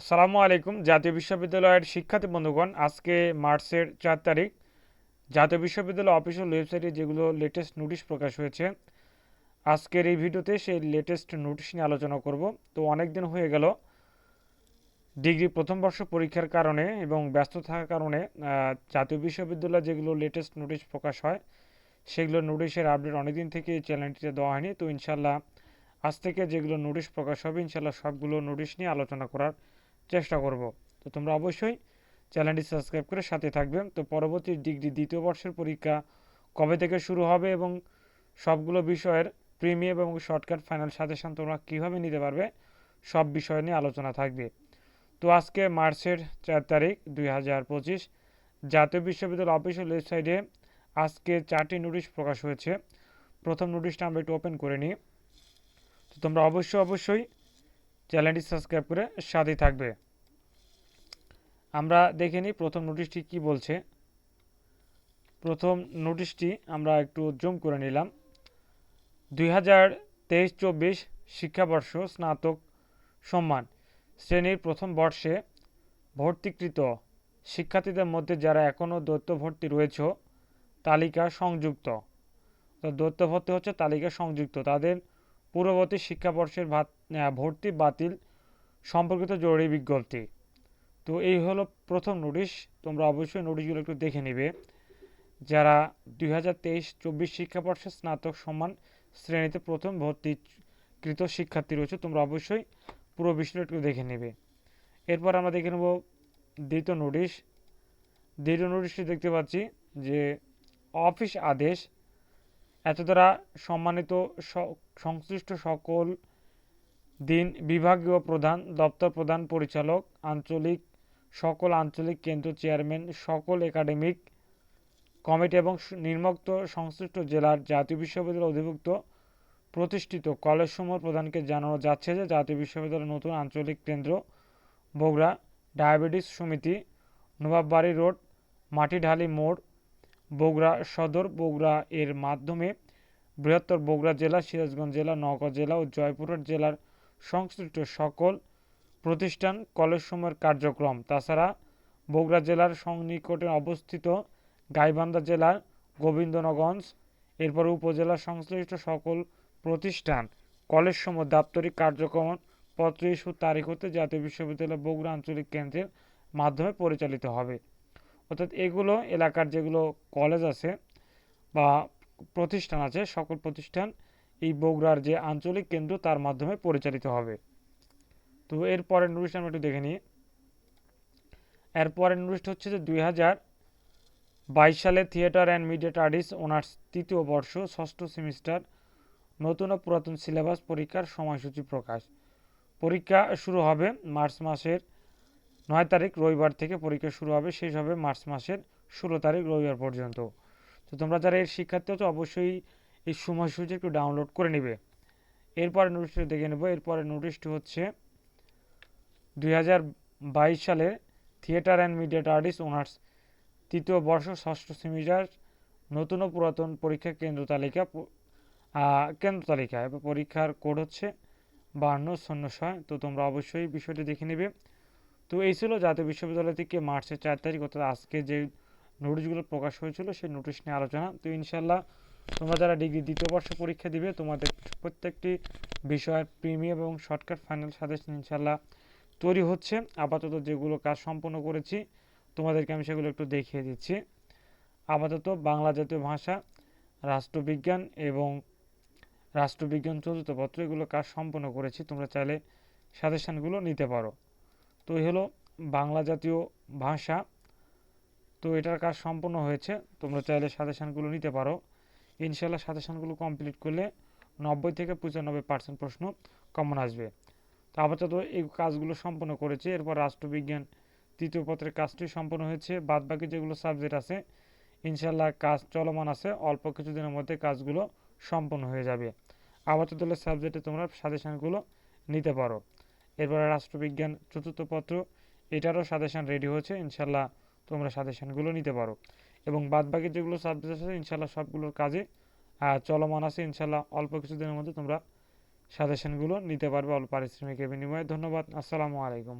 আসসালামু আলাইকুম। জাতীয় বিশ্ববিদ্যালয়ের শিক্ষার্থী বন্ধুগণ, আজকে মার্চের চার তারিখ। জাতীয় বিশ্ববিদ্যালয় অফিসিয়াল ওয়েবসাইটে যেগুলো লেটেস্ট নোটিশ প্রকাশ হয়েছে, আজকের এই ভিডিওতে সেই লেটেস্ট নোটিশ নিয়ে আলোচনা করব। তো অনেক দিন হয়ে গেল, ডিগ্রি প্রথম বর্ষ পরীক্ষার কারণে এবং ব্যস্ত থাকার কারণে জাতীয় বিশ্ববিদ্যালয় যেগুলো লেটেস্ট নোটিশ প্রকাশ হয়, সেগুলো নোটিশের আপডেট অনেকদিন থেকে এই চ্যানেলটিতে দেওয়া হয়নি। তো ইনশাল্লাহ আজ থেকে যেগুলো নোটিশ প্রকাশ হবে ইনশাল্লাহ সবগুলো নোটিশ নিয়ে আলোচনা করার চেষ্টা করব। তো তোমরা অবশ্যই চ্যানেলটি সাবস্ক্রাইব করে সাথে থাকবে। তো পরবর্তী ডিগ্রি দ্বিতীয় বর্ষের পরীক্ষা কবে থেকে শুরু হবে এবং সবগুলো বিষয়ের প্রিমিয়াম এবং শর্টকাট ফাইনাল সাজেশন তোমরা কীভাবে নিতে পারবে, সব বিষয় নিয়ে আলোচনা থাকবে। তো আজকে মার্চের চার তারিখ দুই হাজার পঁচিশ, জাতীয় বিশ্ববিদ্যালয় অফিসিয়াল ওয়েবসাইটে আজকে চারটি নোটিশ প্রকাশ হয়েছে। প্রথম নোটিশটা আমরা একটু ওপেন করে নিই। তো তোমরা অবশ্যই অবশ্যই চ্যানেলটি সাবস্ক্রাইব করে সাথেই থাকবে। আমরা দেখে নিই প্রথম নোটিশটি কি বলছে। প্রথম নোটিশটি আমরা একটু জুম করে নিলাম। দুই হাজার তেইশ চব্বিশ শিক্ষাবর্ষ স্নাতক সম্মান। শ্রেণির প্রথম বর্ষে ভর্তিকৃত শিক্ষার্থীদের মধ্যে যারা এখনও দৈত্য ভর্তি রয়েছে, তালিকা সংযুক্ত। তো দৈত্য ভর্তি হচ্ছে তালিকা সংযুক্ত। তাদের পূর্ববর্তী শিক্ষাবর্ষের ভর্তি বাতিল সম্পর্কিত জরুরি বিজ্ঞপ্তি। তো এই হলো প্রথম নোটিশ তোমরা অবশ্যই নোটিশগুলো একটু দেখে নেবে। যারা দুই হাজার তেইশ চব্বিশ শিক্ষাবর্ষে স্নাতক সম্মান শ্রেণীতে প্রথম ভর্তিকৃত শিক্ষার্থী রয়েছে, তোমরা অবশ্যই পুরো বিষয়টা একটু দেখে নেবে। এরপর আমরা দেখে নেব দ্বিতীয় নোটিশ দ্বিতীয় নোটিশটি দেখতে পাচ্ছি যে, অফিস আদেশ এত দ্বারা সম্মানিত সংশ্লিষ্ট সকল দিন বিভাগীয় প্রধান, দপ্তর প্রধান, পরিচালক, আঞ্চলিক, সকল আঞ্চলিক কেন্দ্র চেয়ারম্যান, সকল একাডেমিক কমিটি এবং নির্মক্ত সংশ্লিষ্ট জেলার জাতীয় বিশ্ববিদ্যালয় অধিভুক্ত প্রতিষ্ঠিত কলেজ কলেজসমূহ প্রধানকে জানানো যাচ্ছে যে জাতীয় বিশ্ববিদ্যালয়ের নতুন আঞ্চলিক কেন্দ্র বগুড়া ডায়াবেটিস সমিতি, নবাববাড়ি রোড, মাটিঢালি মোড় বগুড়া সদর, বগুড়া এর মাধ্যমে বৃহত্তর বগুড়া জেলা, সিরাজগঞ্জ জেলা, নওগাঁ জেলা ও জয়পুরহাট জেলার সংশ্লিষ্ট সকল প্রতিষ্ঠান কলেজসমূহের কার্যক্রম। তাছাড়া বগুড়া জেলার সংনিকটে অবস্থিত গাইবান্ধা জেলার গোবিন্দনগঞ্জ, এরপর উপজেলা সংশ্লিষ্ট সকল প্রতিষ্ঠান কলেজসমূহ দাপ্তরিক কার্যক্রম ইস্যুর তারিখ হতে জাতীয় বিশ্ববিদ্যালয় বগুড়া আঞ্চলিক কেন্দ্রের মাধ্যমে পরিচালিত হবে। অর্থাৎ এগুলো এলাকার যেগুলো কলেজ আছে বা প্রতিষ্ঠান আছে, সকল প্রতিষ্ঠান এই বগুড়ার যে আঞ্চলিক কেন্দ্র তার মাধ্যমে পরিচালিত হবে। তো এর পরের নোটিশটা আমরা একটু দেখে নিই। এর পরের নোটিশটা হচ্ছে যে দুই হাজার বাইশ সালে theatre and media artist honours তৃতীয় বর্ষ, ষষ্ঠ সেমিস্টার নতুন ও পুরাতন সিলেবাস পরীক্ষার সময়সূচি প্রকাশ। পরীক্ষা শুরু হবে মার্চ মাসের নয় তারিখ রবিবার থেকে পরীক্ষা শুরু হবে, শেষ হবে মার্চ মাসের ষোলো তারিখ রবিবার পর্যন্ত। তো তোমরা যারা এর শিক্ষার্থী আছো, অবশ্যই এই সময়সূচি একটু ডাউনলোড করে নেবে। এরপরে নোটিশটি দেখে নেব। এরপরে নোটিশটি হচ্ছে দুই হাজার বাইশ সালে theatre and media artist honours তৃতীয় বর্ষ ষষ্ঠ সেমিস্টার নতুন ও পুরাতন পরীক্ষা কেন্দ্র তালিকা কেন্দ্র তালিকা। পরীক্ষার কোড হচ্ছে বাহান্ন শূন্য ছয়। তো তোমরা অবশ্যই বিষয়টি দেখে নেবে। তো এই ছিল জাতীয় বিশ্ববিদ্যালয় থেকে মার্চের চার তারিখ, অর্থাৎ আজকে যে নোটিশগুলো প্রকাশ হয়েছিল, সেই নোটিশ নিয়ে আলোচনা। তো ইনশাল্লাহ তোমরা যারা ডিগ্রি দ্বিতীয় বর্ষ পরীক্ষা দিবে, তোমাদের প্রত্যেকটি বিষয়ের প্রিমিয়াম এবং শর্টকাট ফাইনাল সাজেশন ইনশাল্লাহ তৈরি হচ্ছে। আপাতত যেগুলো কাজ সম্পন্ন করেছি, তোমাদেরকে আমি সেগুলো একটু দেখিয়ে দিচ্ছি। আপাতত বাংলা জাতীয় ভাষা, রাষ্ট্রবিজ্ঞান এবং রাষ্ট্রবিজ্ঞান চতুর্থ পত্র এগুলো কাজ সম্পন্ন করেছি। তোমরা চাইলে সাজেশানগুলো নিতে পারো। তো এই হলো বাংলা জাতীয় ভাষা। তো এটার কাজ সম্পন্ন হয়েছে। তোমরা চাইলে সাজেশানগুলো নিতে পারো। ইনশাল্লাহ সাজেশানগুলো কমপ্লিট করলে নব্বই থেকে পঁচানব্বই পার্সেন্ট প্রশ্ন কমন আসবে। তো আপাতত এই কাজগুলো সম্পন্ন করেছে। এরপর রাষ্ট্রবিজ্ঞান তৃতীয় পত্রের কাজটি সম্পন্ন হয়েছে। বাদ বাকি যেগুলো সাবজেক্ট আছে ইনশাল্লাহ কাজ চলমান আছে। অল্প কিছুদিনের মধ্যে কাজগুলো সম্পন্ন হয়ে যাবে। আপাতত সাবজেক্টে তোমরা সাজেশানগুলো নিতে পারো। এরপরে রাষ্ট্রবিজ্ঞান চতুর্থ পত্র, এটারও সাজেশান রেডি হয়েছে, ইনশাল্লাহ তোমরা সাজেশানগুলো নিতে পারো। এবং বাদবাকি যেগুলো সাবজেক্ট আছে, ইনশাল্লাহ সবগুলোর কাজে চলমান আছে, ইনশাল্লাহ অল্প কিছুদিনের মধ্যে তোমরা সাজেশানগুলো নিতে পারবে অল্প পারিশ্রমিকের বিনিময়ে। ধন্যবাদ, আসসালামু আলাইকুম।